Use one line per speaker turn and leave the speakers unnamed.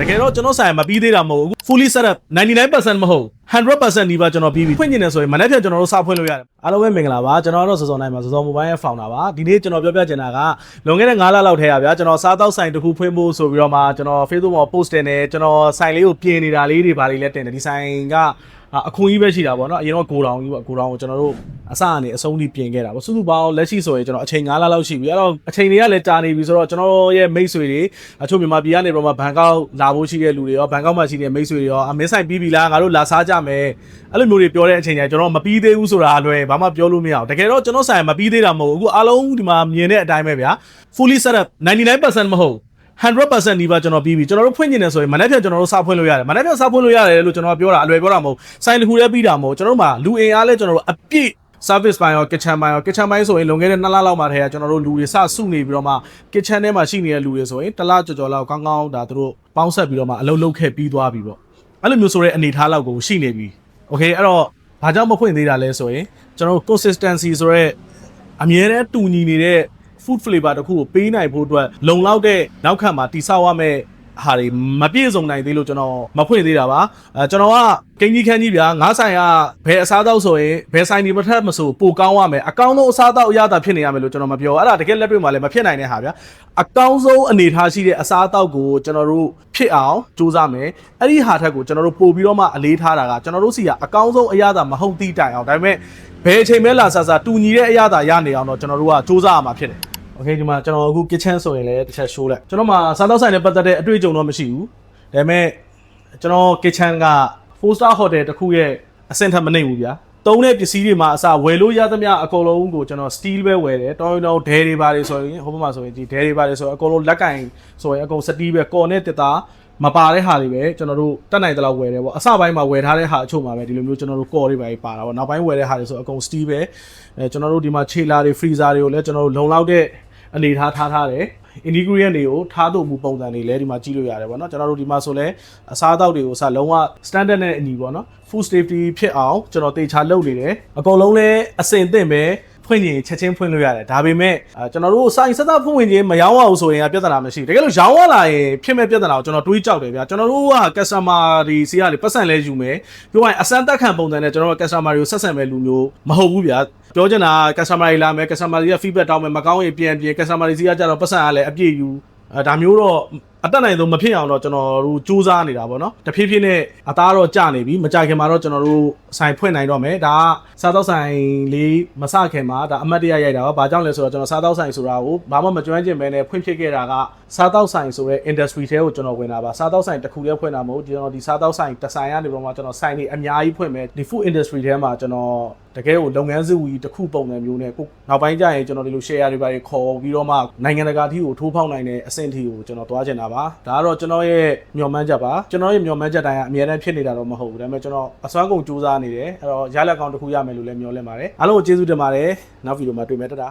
တကယ်တော့ကျွန်တော်ဆိုင်မပြီးသေးတာမဟုတ်ဘူး fully set up 99%မဟုတ်100%ဒီပါကျွန်တော်ပြီးပြီဖွင့်နေတယ်ဆိုရင်မနေ့ပြန်ကျွန်တော်တို့စဖွင့်လို့ရတယ်အားလုံးပဲမင်္ဂလာပါကျွန်တော်ကတော့စောစောနိုင်မှာစောစောမိုဘိုင်းရဲ့ founder ပါဒီနေ့ကျွန်တော်ပြောပြချင်တာကလွန်ခဲ့တဲ့9လလောက်ထဲရဗျာကျွန်တော်စားတောက်ဆိုင်တစ်ခုဖွင့်ဖို့ဆိုပြီးတော့မှကျွန်တော် Facebook မှာ post တင်တယ်ကျွန်တော်ဆိုင်လေးကိုပြင်နေတာလေးတွေဘာတွေလဲတင်တယ်ဒီဆိုင်ကအခွန်ကြီးပဲရှိတာပေါ့နော်အရင်တော့ကိုတောင်ကြီးပေါ့ကိုတောင်ကိုကျွန်တော်တို့အစကနေအဆုံးထိပြင်ခဲ့တာပေါ့စုစုပေါင်းလက်ရှိဆိုရင်ကျွန်တော်အချိန်9လလောက်ရှိပြီအဲ့တော့အချိန်တွေကလည်းကြာနေပြီဆိုတော့ကျွန်တော်ရဲ့မိတ်ဆွေတွေအချို့မြန်မာပြည်ကနေတော့မှဘန်ကောက်လာဖို့ရှိတဲ့လူတွေရောဘန်ကောက်မှာရှိတဲ့မိတ်ဆွေတွေရောအမင်းဆိုင်ပြီးပြီလားငါတို့လာစားကြမယ်အဲ့လိုမျိုးတွေပြောတဲ့အချိန်ကျရင်ကျွန်တော်မပြီးသေးဘူးဆိုတာအလွယ်ဘာမှပြောလို့မရအောင်တကယ်တော့ကျွန်တော်ဆိုင်မပြီးသေးတာမဟုတ်ဘူးအခုအားလုံးဒီမှာမြင်တဲ့အတိုင်းပဲဗျာ fully set up 99%မဟုတ်100%ဒီပါကျွန်တော်ပြီးပြီကျွန်တော်တို့ဖွင့်နေတယ်ဆိုရင်မနေ့ပြန်ကျွန်တော်တို့စဖွင့်လို့ရတယ်မနေ့ပြန်စဖွင့်လို့ရတယ်လို့ကျွန်တော်ပြောတာအလွယ်ပြောတာမဟုတ်ဆိုင်တစ်ခုတည်းပြီးတာမဟုတ်ကျွန်တော်တို့မှာလူအင်အားလဲကျွန်တော်တို့အပြည့် service ပိုင်းရော kitchen ပိုင်းရော kitchen ပိုင်းဆိုရင်လွန်ခဲ့တဲ့2လလောက်မှတည်းကကျွန်တော်တို့လူတွေစစုနေပြီးတော့မှ kitchen ထဲမှာရှိနေတဲ့လူတွေဆိုရင်တစ်လကြော်ကြော်လောက်ကောင်းကောင်းဒါသူတို့ပေါင်းဆက်ပြီးတော့မှအလုပ်လုပ်ခဲ့ပြီးသွားပြီပေါ့ အဲ့လိုမျိုးဆိုတဲ့အနေအထားလောက်ကိုရှိနေပြီ okay အဲ့တော့ဘာကြောင့်မဖွင့်သေးတာလဲဆိုရင်ကျွန်တော်တို့ consistency ဆိုတော့အမြဲတမ်းတူညီနေတဲ့ food flavor တခုကိုပေးနိုင်ဖို့အတွက်လုံလောက်တဲ့နောက်ခံမှာတိဆောက်ရမယ့် ဟာတွေမပြည့်စုံနိုင်သေးလို့ကျွန်တော်မဖွင့်သေးတာပါအဲကျွန်တော်ကကိန်းကြီးခန်းကြီးဗျာငါးဆိုင်ကဘယ်အစားအသောက်ဆိုရင်ဘယ်ဆိုင်ဒီမထက်မဆိုပိုကောင်းရမယ်အကောင်းဆုံးအစားအသောက်အရသာဖြစ်နေရမယ်လို့ကျွန်တော်မပြောအဲ့ဒါတကယ်လက်တွေ့မှာလည်းမဖြစ်နိုင်တဲ့ဟာဗျာအကောင်းဆုံးအနေထားရှိတဲ့အစားအသောက်ကိုကျွန်တော်တို့ဖြစ်အောင်စူးစမ်းမယ်အဲ့ဒီဟာထက်ကိုကျွန်တော်တို့ပို့ပြီးတော့မှအလေးထားတာကကျွန်တော်တို့စီကအကောင်းဆုံးအရသာမဟုတ်သည့်တိုင်အောင်ဒါပေမဲ့ဘယ်အချိန်မဲလာဆဆတူညီတဲ့အရသာရနေအောင်တော့ကျွန်တော်တို့ကစူးစမ်းရမှာဖြစ်တယ် โอเคဒီမှာကျွန်တော်အခု kitchen ဆိုရင်လည်းတစ်ချက် show လိုက်ကျွန်တော်မှာစားသောက်ဆိုင်နဲ့ပတ်သက်တဲ့အတွေ့အကြုံတော့မရှိဘူးဒါပေမဲ့ကျွန်တော် kitchen က four star hotel တစ်ခုရဲ့အဆင့်ထက်မနှိမ့်ဘူးဗျာသုံးတဲ့ပစ္စည်းတွေမှာအစဝယ်လို့ရသမျှအကုန်လုံးကိုကျွန်တော် steel ပဲဝယ်တယ်တောင်းတောင်းဒဲတွေပါတယ်ဆိုရင်ဟိုဘက်မှာဆိုရင်ဒီဒဲတွေပါတယ်ဆိုရင်အကုန်လုံးလက်ကင်ဆိုရင်အကုန် steel ပဲကော်နဲ့တက်တာမပါတဲ့ဟာတွေပဲကျွန်တော်တို့တက်နိုင်တဲ့လောက်ဝယ်တယ်ပေါ့အစပိုင်းမှာဝယ်ထားတဲ့ဟာအချို့မှာပဲဒီလိုမျိုးကျွန်တော်တို့ကော်တွေပဲပါတာပေါ့နောက်ပိုင်းဝယ်တဲ့ဟာတွေဆိုအကုန် steel ပဲအဲကျွန်တော်တို့ဒီမှာခြေလာတွေ freezer တွေကိုလည်းကျွန်တော်တို့လုံလောက်တဲ့ အနေထားထားထားတယ် ingredient တွေကိုထားသို့မှုပုံစံတွေလည်းဒီမှာကြည့်လို့ရတယ်ပေါ့နော်ကျွန်တော်တို့ဒီမှာဆိုလဲအစားအသောက်တွေကိုစလုံးဝ standard နဲ့အညီပေါ့နော် food safety ဖြစ်အောင်ကျွန်တော်တေချာလုပ်နေတယ်အကုန်လုံးလည်းအစင်သင့်ပဲ ဖွင့်ရင်ချက်ချင်းဖွင့်လို့ရတယ်ဒါပေမဲ့အာကျွန်တော်တို့စိုင်းစသက်ဖွင့်ဝင်ခြင်းမရောင်းရဘူးဆိုရင်ကပြဿနာမရှိဘူးတကယ်လို့ရောင်းရလာရင်ဖြစ်မဲ့ပြဿနာကိုကျွန်တော်တွေးကြောက်တယ်ဗျာကျွန်တော်တို့က customer တွေစီကလေပတ်စံလဲယူမယ်ပြောရရင်အစမ်းတက်ခံပုံစံနဲ့ကျွန်တော်တို့ customer တွေကိုဆက်ဆံမဲ့လူမျိုးမဟုတ်ဘူးဗျာပြောချင်တာက customer တွေလာမယ် customer တွေက feedback တောင်းမယ်မကောင်းရင်ပြန်ပြန် customer တွေစီကကြတော့ပတ်စံကလည်းအပြည့်ယူအဲဒါမျိုးတော့အတက်နိုင်ဆုံးမဖြစ်အောင်တော့ကျွန်တော်တို့စူးစမ်းနေတာပေါ့နော်တဖြည်းဖြည်းနဲ့အသားတော့ကျနေပြီမကြခင်မှာတော့ကျွန်တော်တို့ဆိုင်ဖွင့်နိုင်တော့မယ်ဒါကစားတော့ဆိုင်လေးမစခင်မှာဒါအမတ်တရရိုက်တာပါဘာကြောင့်လဲဆိုတော့ကျွန်တော်စားတော့ဆိုင်ဆိုတာကိုဘာမှမကျွမ်းကျင်ပဲနဲ့ဖွင့်ဖြစ်ခဲ့တာကစားတော့ဆိုင်ဆိုတဲ့ industry ထဲကိုကျွန်တော်ဝင်တာပါစားတော့ဆိုင်တစ်ခုတည်းဖွင့်တာမဟုတ်ကျွန်တော်ဒီစားတော့ဆိုင်တစ်ဆိုင်ကနေပြီးတော့မှကျွန်တော်ဆိုင်တွေအများကြီးဖွင့်မယ်ဒီ food industry ထဲမှာကျွန်တော်တကယ်ကိုလုပ်ငန်းစုကြီးတစ်ခုပုံစံမျိုးနဲ့ကိုနောက်ပိုင်းကျရင်ကျွန်တော်ဒီလို share တွေပါတွေခေါ်ပြီးတော့မှနိုင်ငံတကာအထိကိုထိုးဖောက်နိုင်တဲ့အဆင့်အထိကိုကျွန်တော်သွားချင်တာပါဒါကတော့ကျွန်တော်ရဲ့မျှော်မှန်းချက်ပါကျွန်တော်ရဲ့မျှော်မှန်းချက်တိုင်းကအများတန်းဖြစ်နေတာတော့မဟုတ်ဘူးဒါပေမဲ့ကျွန်တော်အစွမ်းကုန်စူးစမ်းနေတယ်အဲ့တော့ရလက်ကောင်တစ်ခုရမယ်လို့လည်းမျှော်လင့်ပါတယ်အားလုံးကိုကျေးဇူးတင်ပါတယ်နောက်ဗီဒီယိုမှာတွေ့မယ်တတာ